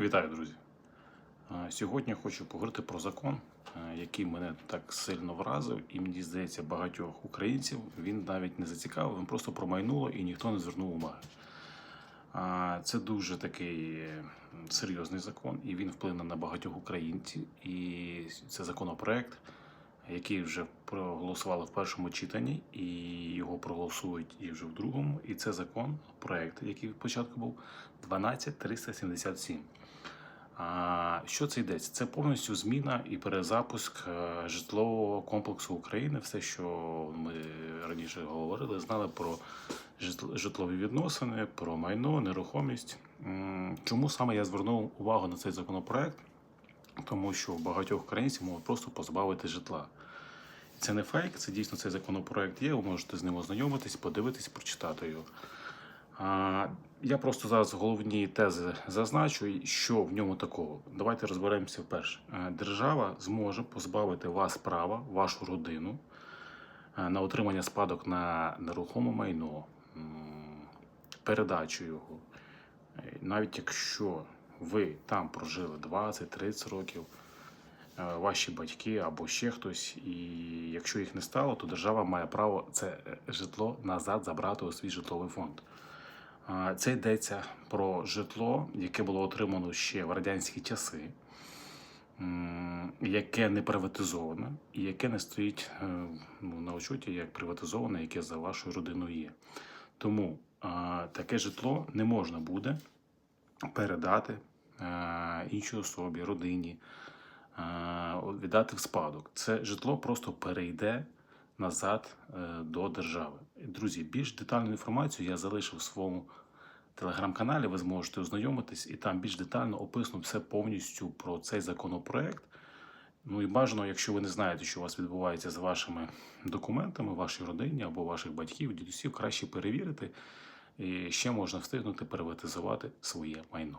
Вітаю, друзі! Сьогодні хочу поговорити про закон, який мене так сильно вразив, і мені здається, багатьох українців він навіть не зацікавив, він просто промайнуло і ніхто не звернув уваги. Це дуже такий е, серйозний закон, і він вплине на багатьох українців. І це законопроект, який вже проголосували в першому читанні, і його проголосують і вже в другому. І це закон, проект, який спочатку був 12377. А що це йдеться? Це повністю зміна і перезапуск е, житлового комплексу України. Все, що ми раніше говорили, знали про житлові відносини, про майно, нерухомість. Чому саме я звернув увагу на цей законопроект? Тому що багатьох українців можуть просто позбавити житла. Це не фейк, це дійсно цей законопроект є. Ви можете з ним ознайомитись, подивитись, прочитати його. А, Я просто зараз головні тези зазначу, що в ньому такого. Давайте розберемося вперше. Е, Держава зможе позбавити вас права, вашу родину е, на отримання спадок на нерухоме майно, передачу його. Е, Навіть якщо ви там прожили 20-30 років, ваші батьки або ще хтось, і якщо їх не стало, то держава має право це е, житло назад забрати у свій житловий фонд. Це йдеться про житло, яке було отримано ще в радянські часи, яке не приватизоване і яке не стоїть е, ну, на учоті як приватизоване, яке за вашою родиною є. Тому таке житло не можна буде передати е, іншій особі, родині, е, віддати в спадок. Це житло просто перейде назад е, до держави. Друзі, більш детальну інформацію я залишив в своєму телеграм-каналі. Ви зможете ознайомитись, і там більш детально описано все повністю про цей законопроект. Ну і бажано, якщо ви не знаєте, що у вас відбувається з вашими документами, вашій родині або ваших батьків, дідусів, краще перевірити. І ще можна встигнути приватизувати своє майно.